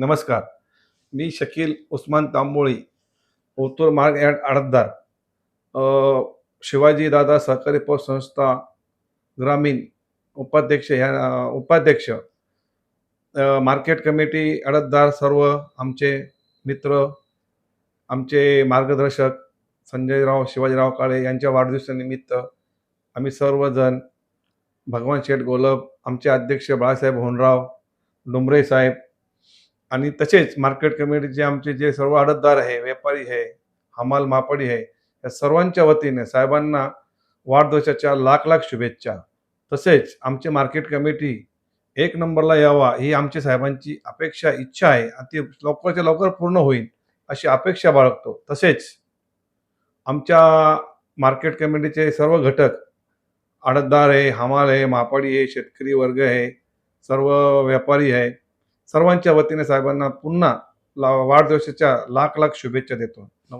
नमस्कार. मी शकील उस्मान तांबोळी ओतूर मार्ग अँड आडतदार. शिवाजीदादा शिवाजी दादा सहकारी पतसंस्था ग्रामीण उपाध्यक्ष ह्या उपाध्यक्ष. मार्केट कमिटी अडतदार सर्व आमचे मित्र आमचे मार्गदर्शक संजयराव शिवाजीराव काळे यांच्या वाढदिवसानिमित्त आम्ही सर्वजण भगवान शेठ गोलब आमचे अध्यक्ष बाळासाहेब होनराव डुमरे साहेब आणि तसेच मार्केट कमिटीचे आमचे जे सर्व आडतदार आहे व्यापारी आहे हमाल मापडी आहे या सर्वांच्या वतीने साहेबांना वाढदिवसाच्या लाख लाख शुभेच्छा. तसेच आमची मार्केट कमिटी एक नंबरला यावा ही आमची साहेबांची अपेक्षा इच्छा आहे. आणि ती लवकरच्या लवकर पूर्ण होईल अशी अपेक्षा बाळगतो. तसेच आमच्या मार्केट कमिटीचे सर्व घटक आडतदार आहे हमाल आहे मापाडी आहे शेतकरी वर्ग आहे सर्व व्यापारी आहे सर्वांच्या वतीने साहेबांना पुन्हा ला वाढदिवसाच्या लाख लाख शुभेच्छा देतो.